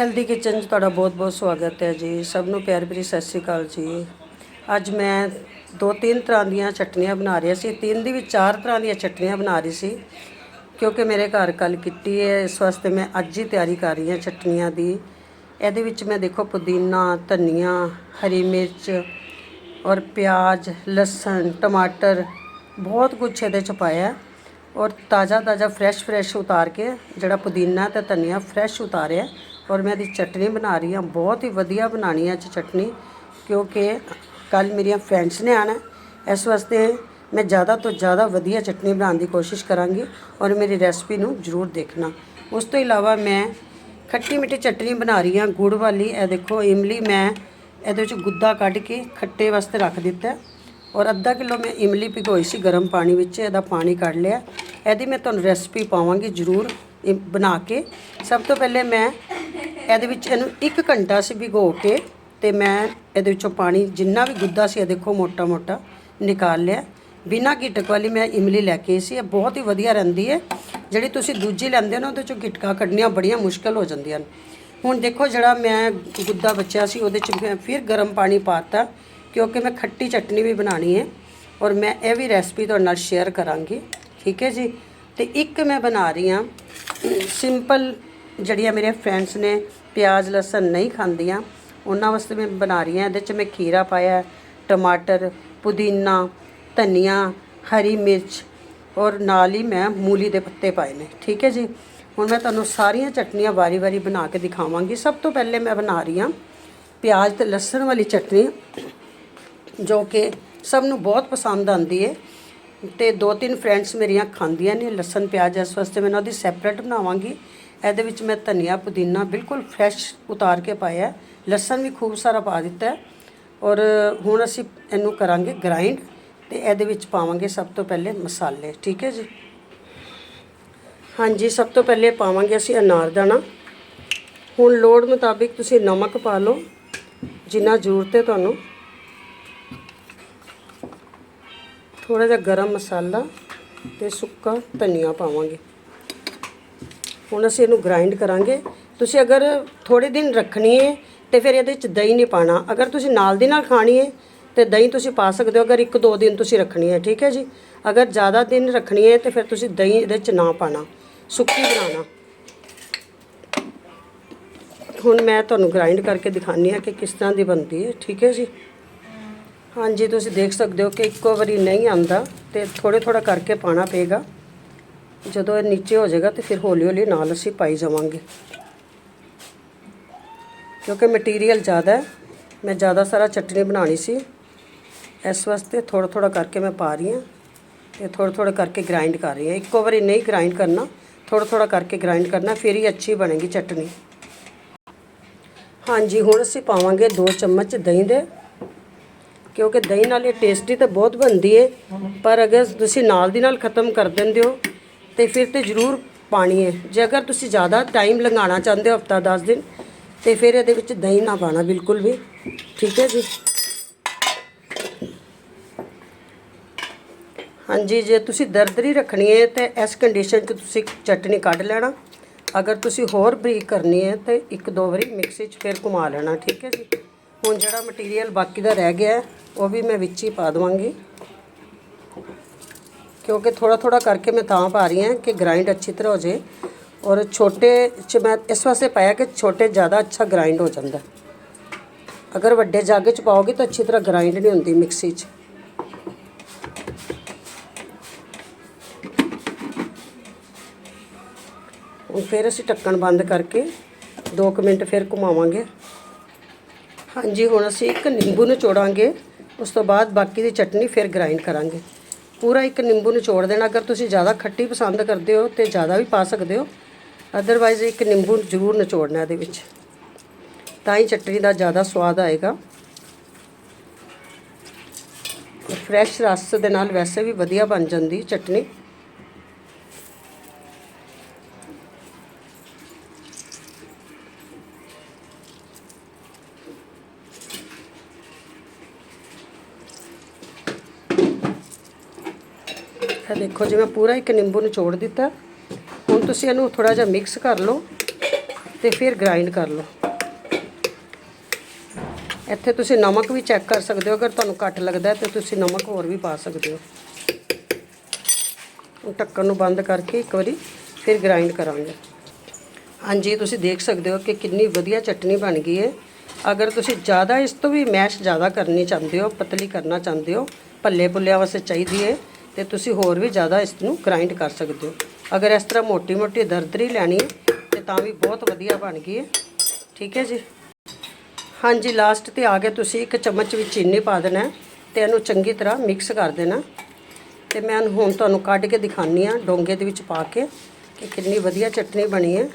Healthy kitchen 'ਚ ਤੁਹਾਡਾ ਬਹੁਤ-ਬਹੁਤ ਸਵਾਗਤ ਹੈ ਜੀ। ਸਭ ਨੂੰ ਪਿਆਰ ਭਰੀ ਸਤਿ ਸ਼੍ਰੀ ਅਕਾਲ ਜੀ। ਅੱਜ ਮੈਂ ਦੋ ਤਿੰਨ ਤਰ੍ਹਾਂ ਦੀਆਂ ਚਟਨੀਆਂ ਬਣਾ ਰਹੀ ਸੀ ਤਿੰਨ ਦੀ ਵੀ ਚਾਰ ਤਰ੍ਹਾਂ ਦੀਆਂ ਚਟਨੀਆਂ ਬਣਾ ਰਹੀ ਸੀ। ਕਿਉਂਕਿ ਮੇਰੇ ਘਰ ਕੱਲ ਕਿੱਟੀ ਹੈ। ਇਸ ਵਾਸਤੇ ਮੈਂ ਅੱਜ ਹੀ ਤਿਆਰੀ ਕਰ ਰਹੀ ਹਾਂ ਚਟਨੀਆਂ ਦੀ। ਇਹਦੇ ਵਿੱਚ ਮੈਂ ਦੇਖੋ ਪੁਦੀਨਾ, ਧਨੀਆ, ਹਰੀ ਮਿਰਚ ਔਰ ਪਿਆਜ਼, ਲਸਣ, ਟਮਾਟਰ ਬਹੁਤ ਕੁਛ ਇਹਦੇ ਚ ਪਾਇਆ ਔਰ ਤਾਜ਼ਾ ਤਾਜ਼ਾ ਫਰੈਸ਼ ਫਰੈਸ਼ ਉਤਾਰ ਕੇ ਜਿਹੜਾ ਪੁਦੀਨਾ ਤੇ ਧਨੀਆ ਫਰੈਸ਼ ਉਤਾਰਿਆ ਔਰ ਮੈਂ ਇਹਦੀ ਚਟਨੀ ਬਣਾ ਰਹੀ ਹਾਂ। ਬਹੁਤ ਹੀ ਵਧੀਆ ਬਣਾਉਣੀ ਹੈ ਅੱਜ ਚਟਨੀ, ਕਿਉਂਕਿ ਕੱਲ ਮੇਰੀਆਂ ਫਰੈਂਡਸ ਨੇ ਆਣਾ ਇਸ ਵਾਸਤੇ ਮੈਂ ਜ਼ਿਆਦਾ ਤੋਂ ਜ਼ਿਆਦਾ ਵਧੀਆ ਚਟਨੀ ਬਣਾਉਣ ਦੀ ਕੋਸ਼ਿਸ਼ ਕਰਾਂਗੀ ਔਰ ਮੇਰੀ ਰੈਸਪੀ ਨੂੰ ਜ਼ਰੂਰ ਦੇਖਣਾ। ਉਸ ਤੋਂ ਇਲਾਵਾ ਮੈਂ ਖੱਟੀ ਮਿੱਠੀ ਚਟਨੀ ਬਣਾ ਰਹੀ ਹਾਂ, ਗੁੜ ਵਾਲੀ। ਇਹ ਦੇਖੋ, ਇਮਲੀ ਮੈਂ ਇਹਦੇ ਵਿੱਚ ਗੁੱਦਾ ਕੱਢ ਕੇ ਖੱਟੇ ਵਾਸਤੇ ਰੱਖ ਦਿੱਤਾ ਔਰ ਅੱਧਾ ਕਿਲੋ ਮੈਂ ਇਮਲੀ ਭਿਗੋਈ ਸੀ ਗਰਮ ਪਾਣੀ ਵਿੱਚ, ਇਹਦਾ ਪਾਣੀ ਕੱਢ ਲਿਆ ਇਹਦੀ ਮੈਂ ਤੁਹਾਨੂੰ ਰੈਸਪੀ ਪਾਵਾਂਗੀ ਜ਼ਰੂਰ, ਇਹ ਬਣਾ ਕੇ। ਸਭ ਤੋਂ ਪਹਿਲੇ ਮੈਂ ਇਹਦੇ ਵਿੱਚ ਇਹਨੂੰ 1 ਘੰਟਾ ਸੀ ਭਿਗੋ ਕੇ ਤੇ ਮੈਂ ਇਹਦੇ ਵਿੱਚੋਂ ਪਾਣੀ ਜਿੰਨਾ ਵੀ ਗੁੱਦਾ ਸੀ ਇਹ ਦੇਖੋ ਮੋਟਾ ਮੋਟਾ ਨਿਕਾਲ ਲਿਆ। ਬਿਨਾਂ ਗਿਟਕ ਵਾਲੀ ਮੈਂ ਇਮਲੀ ਲੈ ਕੇ ਸੀ। ਇਹ ਬਹੁਤ ਹੀ ਵਧੀਆ ਰਹਿੰਦੀ ਹੈ। ਜਿਹੜੀ ਤੁਸੀਂ ਦੂਜੀ ਲੈਂਦੇ ਹੋ ਨਾ, ਉਹਦੇ ਚੋਂ ਗਿਟਕਾਂ ਕੱਢਣੀਆਂ ਬੜੀਆਂ ਮੁਸ਼ਕਲ ਹੋ ਜਾਂਦੀਆਂ ਹਨ ਹੁਣ ਦੇਖੋ ਜਿਹੜਾ ਮੈਂ ਗੁੱਦਾ ਬਚਿਆ ਸੀ, ਉਹਦੇ ਚ ਮੈਂ ਫਿਰ ਗਰਮ ਪਾਣੀ ਪਾਤਾ, ਕਿਉਂਕਿ ਮੈਂ ਖੱਟੀ ਚਟਨੀ ਵੀ ਬਣਾਣੀ ਹੈ ਔਰ ਮੈਂ ਇਹ ਵੀ ਰੈਸਪੀ ਤੁਹਾਡੇ ਨਾਲ ਸ਼ੇਅਰ ਕਰਾਂਗੀ। ਠੀਕ ਹੈ ਜੀ? ਤੇ ਇੱਕ ਮੈਂ ਬਣਾ ਰਹੀ ਹਾਂ। ਸਿੰਪਲ ਜਿਹੜੀਆਂ ਮੇਰੇ ਫਰੈਂਡਸ ਨੇ ਪਿਆਜ਼, ਲਸਣ ਨਹੀਂ ਖਾਂਦੀਆਂ, ਉਹਨਾਂ ਵਾਸਤੇ ਮੈਂ ਬਣਾ ਰਹੀ ਹਾਂ। ਇਹਦੇ ਚ ਮੈਂ ਖੀਰਾ ਪਾਇਆ, ਟਮਾਟਰ, ਪੁਦੀਨਾ, ਧਨੀਆ, ਹਰੀ ਮਿਰਚ ਔਰ ਨਾਲ ਹੀ ਮੈਂ ਮੂਲੀ ਦੇ ਪੱਤੇ ਪਾਏ ਨੇ। ਠੀਕ ਹੈ ਜੀ? ਹੁਣ ਮੈਂ ਤੁਹਾਨੂੰ ਸਾਰੀਆਂ ਚਟਨੀਆਂ ਵਾਰੀ-ਵਾਰੀ ਬਣਾ ਕੇ ਦਿਖਾਵਾਂਗੀ। ਸਭ ਤੋਂ ਪਹਿਲੇ ਮੈਂ ਬਣਾ ਰਹੀ ਹਾਂ ਪਿਆਜ਼ ਤੇ ਲਸਣ ਵਾਲੀ ਚਟਨੀ, ਜੋ ਕਿ ਸਭ ਨੂੰ ਬਹੁਤ ਪਸੰਦ ਆਉਂਦੀ ਹੈ ਤੇ ਦੋ ਤਿੰਨ ਫਰੈਂਡਸ ਮੇਰੀਆਂ ਖਾਂਦੀਆਂ ਨੇ। ਲਸਣ, ਪਿਆਜ਼, ਇਸ ਵਾਸਤੇ ਮੈਂ ਉਹਦੀ ਸੈਪਰੇਟ ਬਣਾਵਾਂਗੀ। ਇਹਦੇ ਵਿੱਚ ਮੈਂ ਧਨੀਆ ਪੁਦੀਨਾ ਬਿਲਕੁਲ ਫਰੈਸ਼ ਉਤਾਰ ਕੇ ਪਾਇਆ ਲਸਣ ਵੀ ਖੂਬ ਸਾਰਾ ਪਾ ਦਿੱਤਾ ਔਰ ਹੁਣ ਅਸੀਂ ਇਹਨੂੰ ਕਰਾਂਗੇ ਗ੍ਰਾਈਂਡ ਤੇ ਇਹਦੇ ਵਿੱਚ ਪਾਵਾਂਗੇ ਸਭ ਤੋਂ ਪਹਿਲੇ ਮਸਾਲੇ, ਠੀਕ ਹੈ ਜੀ? ਹਾਂਜੀ, ਸਭ ਤੋਂ ਪਹਿਲੇ ਪਾਵਾਂਗੇ ਅਸੀਂ ਅਨਾਰਦਾਣਾ ਹੁਣ ਲੋੜ ਮੁਤਾਬਿਕ ਤੁਸੀਂ ਨਮਕ ਪਾ ਲਓ, ਜਿੰਨਾ ਜ਼ਰੂਰਤ ਹੈ ਤੁਹਾਨੂੰ। ਥੋੜਾ ਜਿਹਾ ਗਰਮ ਮਸਾਲਾ ਤੇ ਸੁੱਕਾ ਧਨੀਆ ਪਾਵਾਂਗੇ। ਹੁਣ ਅਸੀਂ ਇਹਨੂੰ ਗ੍ਰਾਈਂਡ ਕਰਾਂਗੇ। ਤੁਸੀਂ ਅਗਰ ਥੋੜੇ ਦਿਨ ਰੱਖਣੀ ਹੈ ਤੇ ਫਿਰ ਇਹਦੇ ਵਿੱਚ ਦਹੀਂ ਨਹੀਂ ਪਾਣਾ ਅਗਰ ਤੁਸੀਂ ਨਾਲ ਦੀ ਨਾਲ ਖਾਣੀ ਹੈ ਤੇ ਦਹੀਂ ਤੁਸੀਂ ਪਾ ਸਕਦੇ ਹੋ, ਅਗਰ ਇੱਕ ਦੋ ਦਿਨ ਤੁਸੀਂ ਰੱਖਣੀ ਹੈ ਠੀਕ ਹੈ ਜੀ? ਅਗਰ ਜ਼ਿਆਦਾ ਦਿਨ ਰੱਖਣੀ ਹੈ ਤੇ ਫਿਰ ਤੁਸੀਂ ਦਹੀਂ ਇਹਦੇ ਵਿੱਚ ਨਾ ਪਾਣਾ ਸੁੱਕੀ ਬਣਾਉਣਾ। ਹੁਣ ਮੈਂ ਤੁਹਾਨੂੰ ਗ੍ਰਾਈਂਡ ਕਰਕੇ ਦਿਖਾਉਂਦੀ ਹਾਂ ਕਿ ਕਿਸ ਤਰ੍ਹਾਂ ਦੀ ਬਣਦੀ ਹੈ ਠੀਕ ਹੈ ਜੀ? ਹਾਂਜੀ, ਤੁਸੀਂ ਦੇਖ ਸਕਦੇ ਹੋ ਕਿ ਇੱਕੋ ਵਾਰੀ ਨਹੀਂ ਆਂਦਾ ਤੇ ਥੋੜੇ ਥੋੜਾ ਕਰਕੇ ਪਾਣਾ ਪਏਗਾ। ਜਦੋਂ ਇਹ ਨੀਚੇ ਹੋ ਜਾਏਗਾ ਤੇ ਫਿਰ ਹੌਲੀ ਹੌਲੀ ਨਾਲ ਅਸੀਂ ਪਾਈ ਜਾਵਾਂਗੇ। ਕਿਉਂਕਿ ਮਟੀਰੀਅਲ ਜ਼ਿਆਦਾ ਹੈ, ਮੈਂ ਜ਼ਿਆਦਾ ਸਾਰਾ ਚਟਨੀ ਬਣਾਣੀ ਸੀ। ਇਸ ਵਾਸਤੇ ਥੋੜਾ ਥੋੜਾ ਕਰਕੇ ਮੈਂ ਪਾ ਰਹੀ ਹਾਂ ਤੇ ਥੋੜਾ ਥੋੜਾ ਕਰਕੇ ਗ੍ਰਾਈਂਡ ਕਰ ਰਹੀ ਹਾਂ। ਇੱਕੋ ਵਾਰੀ ਨਹੀਂ ਗ੍ਰਾਈਂਡ ਕਰਨਾ ਥੋੜਾ ਥੋੜਾ ਕਰਕੇ ਗ੍ਰਾਈਂਡ ਕਰਨਾ, ਫਿਰ ਹੀ ਅੱਛੀ ਬਣੇਗੀ ਚਟਨੀ। ਹਾਂਜੀ, ਹੁਣ ਅਸੀਂ ਪਾਵਾਂਗੇ 2 ਚਮਚ ਦਹੀਂ ਦੇ। ਕਿਉਂਕਿ ਦਹੀਂ ਨਾਲ ਇਹ ਟੇਸਟੀ ਤਾਂ ਬਹੁਤ ਬਣਦੀ ਹੈ ਪਰ ਅਗਰ ਤੁਸੀਂ ਨਾਲ ਦੀ ਨਾਲ ਖਤਮ ਕਰ ਦਿੰਦੇ ਹੋ ਤੇ ਫਿਰ ਤੇ ਜ਼ਰੂਰ ਪਾਣੀ ਹੈ। ਜੇ ਅਗਰ ਤੁਸੀਂ ਜ਼ਿਆਦਾ ਟਾਈਮ ਲੰਘਾਉਣਾ ਚਾਹੁੰਦੇ ਹੋ ਹਫਤਾ 10 ਦਿਨ, ਤੇ ਫਿਰ ਇਹਦੇ ਵਿੱਚ ਦਹੀਂ ਨਾ ਪਾਣਾ ਬਿਲਕੁਲ ਵੀ। ਠੀਕ ਹੈ ਜੀ? ਹਾਂਜੀ, ਜੇ ਤੁਸੀਂ ਦਰਦਰੀ ਰੱਖਣੀ ਹੈ, ਤੇ ਇਸ ਕੰਡੀਸ਼ਨ 'ਚ ਤੁਸੀਂ ਚਟਨੀ ਕੱਢ ਲੈਣਾ। ਅਗਰ ਤੁਸੀਂ ਹੋਰ ਬਰੀਕ ਕਰਨੀ ਹੈ, ਤੇ ਇੱਕ ਦੋ ਵਾਰੀ ਮਿਕਸੀ 'ਚ ਫਿਰ ਘੁਮਾ ਲੈਣਾ। ਠੀਕ ਹੈ ਜੀ? ਹੁਣ ਜਿਹੜਾ ਮਟੀਰੀਅਲ ਬਾਕੀ ਦਾ ਰਹਿ ਗਿਆ, ਉਹ ਵੀ ਮੈਂ ਵਿੱਚ ਹੀ ਪਾ ਦਵਾਂਗੀ। ਕਿਉਂਕਿ ਥੋੜਾ ਥੋੜਾ ਕਰਕੇ ਮੈਂ ਤਾਂ ਪਾ ਰਹੀ ਹਾਂ ਕਿ ਗ੍ਰਾਈਂਡ ਅੱਛੀ ਤਰ੍ਹਾਂ ਹੋ ਜੇ ਔਰ ਛੋਟੇ 'ਚ ਮੈਂ ਇਸ ਵਾਸਤੇ ਪਾਇਆ ਕਿ ਛੋਟੇ ਜ਼ਿਆਦਾ ਅੱਛਾ ਗ੍ਰਾਈਂਡ ਹੋ ਜਾਂਦਾ। ਅਗਰ ਵੱਡੇ ਜਾਗੇ 'ਚ ਪਾਓਗੇ ਤਾਂ ਅੱਛੀ ਤਰ੍ਹਾਂ ਗ੍ਰਾਈਂਡ ਨਹੀਂ ਹੁੰਦੀ ਮਿਕਸੀ 'ਚ। ਹੁਣ ਫਿਰ ਅਸੀਂ ਢੱਕਣ ਬੰਦ ਕਰਕੇ 2 ਮਿੰਟ ਫਿਰ ਘੁਮਾਵਾਂਗੇ। ਹਾਂਜੀ, ਹੁਣ ਅਸੀਂ ਇੱਕ ਨਿੰਬੂ ਨੂੰ ਚੋੜਾਂਗੇ ਉਸ ਤੋਂ ਬਾਅਦ ਬਾਕੀ ਦੀ ਚਟਨੀ ਫਿਰ ਗ੍ਰਾਈਂਡ ਕਰਾਂਗੇ। ਪੂਰਾ ਇੱਕ ਨਿੰਬੂ ਨਿਚੋੜ ਦੇਣਾ। ਅਗਰ ਤੁਸੀਂ ਜ਼ਿਆਦਾ ਖੱਟੀ ਪਸੰਦ ਕਰਦੇ ਹੋ ਤੇ ਜ਼ਿਆਦਾ ਵੀ ਪਾ ਸਕਦੇ ਹੋ। ਅਦਰਵਾਈਜ਼ ਇੱਕ ਨਿੰਬੂ ਜ਼ਰੂਰ ਨਿਚੋੜਨਾ ਇਹਦੇ ਵਿੱਚ। ਤਾਂ ਹੀ ਚਟਨੀ ਦਾ ਜ਼ਿਆਦਾ ਸਵਾਦ ਆਏਗਾ। ਫਰੈਸ਼ ਰਸ ਦੇ ਨਾਲ ਵੈਸੇ ਵੀ ਵਧੀਆ ਬਣ ਜਾਂਦੀ ਚਟਨੀ ਇਹ ਦੇਖੋ ਜਿਵੇਂ ਪੂਰਾ ਇੱਕ ਨਿੰਬੂ ਨਿਚੋੜ ਦਿੱਤਾ। ਹੁਣ ਤੁਸੀਂ ਇਹਨੂੰ ਥੋੜਾ ਜਿਹਾ ਮਿਕਸ ਕਰ ਲਓ ਤੇ ਫਿਰ ਗ੍ਰਾਈਂਡ ਕਰ ਲਓ। ਇੱਥੇ ਤੁਸੀਂ ਨਮਕ ਵੀ ਚੈੱਕ ਕਰ ਸਕਦੇ ਹੋ, ਅਗਰ ਤੁਹਾਨੂੰ ਘੱਟ ਲੱਗਦਾ ਹੈ ਤੇ ਤੁਸੀਂ ਨਮਕ ਹੋਰ ਵੀ ਪਾ ਸਕਦੇ ਹੋ। ਹੁਣ ਢੱਕਣ ਨੂੰ ਬੰਦ ਕਰਕੇ ਇੱਕ ਵਾਰੀ ਫਿਰ ਗ੍ਰਾਈਂਡ ਕਰਾਂਗੇ। ਹਾਂਜੀ, ਤੁਸੀਂ ਦੇਖ ਸਕਦੇ ਹੋ ਕਿ ਕਿੰਨੀ ਵਧੀਆ ਚਟਨੀ ਬਣ ਗਈ ਹੈ ਅਗਰ ਤੁਸੀਂ ਜ਼ਿਆਦਾ ਇਸ ਤੋਂ ਵੀ ਮੈਸ਼ ਜ਼ਿਆਦਾ ਕਰਨੀ ਚਾਹੁੰਦੇ ਹੋ, ਪਤਲੀ ਕਰਨਾ ਚਾਹੁੰਦੇ ਹੋ ਭੱਲੇ ਭੁੱਲਿਆਂ ਵਾਸਤੇ ਚਾਹੀਦੀ ਹੈ ਤੇ ਤੁਸੀਂ ਹੋਰ ਵੀ ਜ਼ਿਆਦਾ ਇਸ ਨੂੰ ਗ੍ਰਾਈਂਡ ਕਰ ਸਕਦੇ ਹੋ। ਅਗਰ ਇਸ ਤਰ੍ਹਾਂ ਮੋਟੀ ਮੋਟੀ ਦਰਦਰੀ ਲੈਣੀ ਹੈ, ਤੇ ਤਾਂ ਵੀ ਬਹੁਤ ਵਧੀਆ ਬਣ ਗਈ ਹੈ। ਠੀਕ ਹੈ ਜੀ? ਹਾਂਜੀ ਲਾਸਟ ਤੇ ਆ ਕੇ ਤੁਸੀਂ, ਇੱਕ ਚਮਚ ਵਿੱਚ ਚੀਨੀ ਪਾ ਦੇਣਾ ਹੈ ਤੇ ਇਹਨੂੰ ਚੰਗੀ ਤਰ੍ਹਾਂ ਮਿਕਸ ਕਰ ਦੇਣਾ ਤੇ ਮੈਂ ਹੁਣ ਤੁਹਾਨੂੰ ਕੱਢ ਕੇ ਦਿਖਾਨੀ ਆ ਡੋਂਗੇ ਦੇ ਵਿੱਚ ਪਾ ਕੇ ਕਿ ਕਿੰਨੀ ਵਧੀਆ ਚਟਨੀ ਬਣੀ ਹੈ।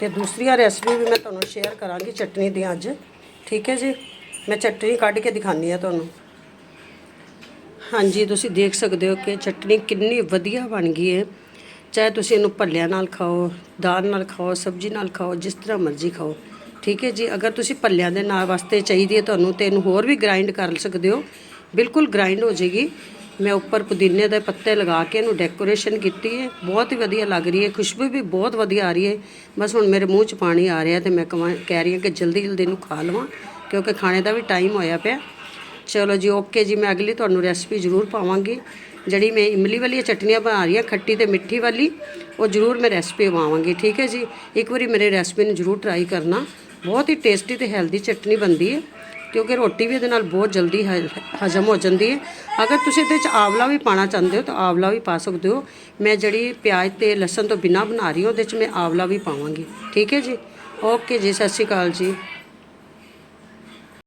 ਤੇ ਦੂਸਰੀਆਂ ਰੈਸਪੀ ਵੀ ਮੈਂ ਤੁਹਾਨੂੰ ਸ਼ੇਅਰ ਕਰਾਂਗੀ ਚਟਨੀ ਦੀ ਅੱਜ। ਠੀਕ ਹੈ ਜੀ? ਮੈਂ ਚਟਣੀ ਕੱਢ ਕੇ ਦਿਖਾਨੀ ਆ ਤੁਹਾਨੂੰ। ਹਾਂਜੀ, ਤੁਸੀਂ ਦੇਖ ਸਕਦੇ ਹੋ ਕਿ ਚਟਣੀ ਕਿੰਨੀ ਵਧੀਆ ਬਣ ਗਈ ਹੈ। ਚਾਹੇ ਤੁਸੀਂ ਇਹਨੂੰ ਭੱਲਿਆਂ ਨਾਲ ਖਾਓ, ਦਾਲ ਨਾਲ ਖਾਓ, ਸਬਜ਼ੀ ਨਾਲ ਖਾਓ, ਜਿਸ ਤਰ੍ਹਾਂ ਮਰਜ਼ੀ ਖਾਓ। ਠੀਕ ਹੈ ਜੀ, ਅਗਰ ਤੁਸੀਂ ਭੱਲਿਆਂ ਦੇ ਨਾਲ ਵਾਸਤੇ ਚਾਹੀਦੀ ਹੈ ਤੁਹਾਨੂੰ ਤੇ ਇਹਨੂੰ ਹੋਰ ਵੀ ਗ੍ਰਾਈਂਡ ਕਰ ਸਕਦੇ ਹੋ, ਬਿਲਕੁਲ ਗ੍ਰਾਈਂਡ ਹੋ ਜਾਏਗੀ। ਮੈਂ ਉੱਪਰ ਪੁਦੀਨੇ ਦੇ ਪੱਤੇ ਲਗਾ ਕੇ ਇਹਨੂੰ ਡੈਕੋਰੇਸ਼ਨ ਕੀਤੀ ਹੈ। ਬਹੁਤ ਹੀ ਵਧੀਆ ਲੱਗ ਰਹੀ ਹੈ, ਖੁਸ਼ਬੂ ਵੀ ਬਹੁਤ ਵਧੀਆ ਆ ਰਹੀ ਹੈ। ਬਸ ਹੁਣ ਮੇਰੇ ਮੂੰਹ 'ਚ ਪਾਣੀ ਆ ਰਿਹਾ ਤੇ ਮੈਂ ਕਵਾਂ ਕਹਿ ਰਹੀ ਹਾਂ ਕਿ ਜਲਦੀ ਜਲਦੀ ਇਹਨੂੰ ਖਾ ਲਵਾਂ। ਕਿਉਂਕਿ ਖਾਣੇ ਦਾ ਵੀ ਟਾਈਮ ਹੋਇਆ ਪਿਆ। ਚਲੋ ਜੀ ਓਕੇ ਜੀ, ਮੈਂ ਅਗਲੀ ਤੁਹਾਨੂੰ ਰੈਸਪੀ ਜ਼ਰੂਰ ਪਾਵਾਂਗੀ। ਜਿਹੜੀ ਮੈਂ ਇਮਲੀ ਵਾਲੀ ਚਟਨੀਆਂ ਬਣਾ ਰਹੀ ਹਾਂ, ਖੱਟੀ ਤੇ ਮਿੱਠੀ ਵਾਲੀ, ਉਹ ਜ਼ਰੂਰ ਮੈਂ ਰੈਸਪੀ ਪਾਵਾਂਗੀ, ਠੀਕ ਹੈ ਜੀ? ਇੱਕ ਵਾਰੀ ਮੇਰੇ ਰੈਸਪੀ ਨੂੰ ਜ਼ਰੂਰ ਟਰਾਈ ਕਰਨਾ। ਬਹੁਤ ਹੀ ਟੇਸਟੀ ਤੇ ਹੈਲਦੀ ਚਟਨੀ ਬਣਦੀ ਹੈ, ਕਿਉਂਕਿ ਰੋਟੀ ਵੀ ਇਹਦੇ ਨਾਲ ਬਹੁਤ ਜਲਦੀ ਹਜਮ ਹੋ ਜਾਂਦੀ ਹੈ। ਅਗਰ ਤੁਸੀਂ ਇਹਦੇ ਵਿੱਚ ਆਵਲਾ ਵੀ ਪਾਣਾ ਚਾਹੁੰਦੇ ਹੋ, ਤਾਂ ਆਵਲਾ ਵੀ ਪਾ ਸਕਦੇ ਹੋ। ਮੈਂ ਜਿਹੜੀ ਪਿਆਜ਼ ਤੇ ਲਸਣ ਤੋਂ ਬਿਨਾ ਬਣਾ ਰਹੀ ਹਾਂ, ਉਹਦੇ ਵਿੱਚ ਮੈਂ ਆਵਲਾ ਵੀ ਪਾਵਾਂਗੀ, ਠੀਕ ਹੈ ਜੀ? ਓਕੇ ਜੀ, ਸਤਿ ਸ਼੍ਰੀ ਅਕਾਲ ਜੀ।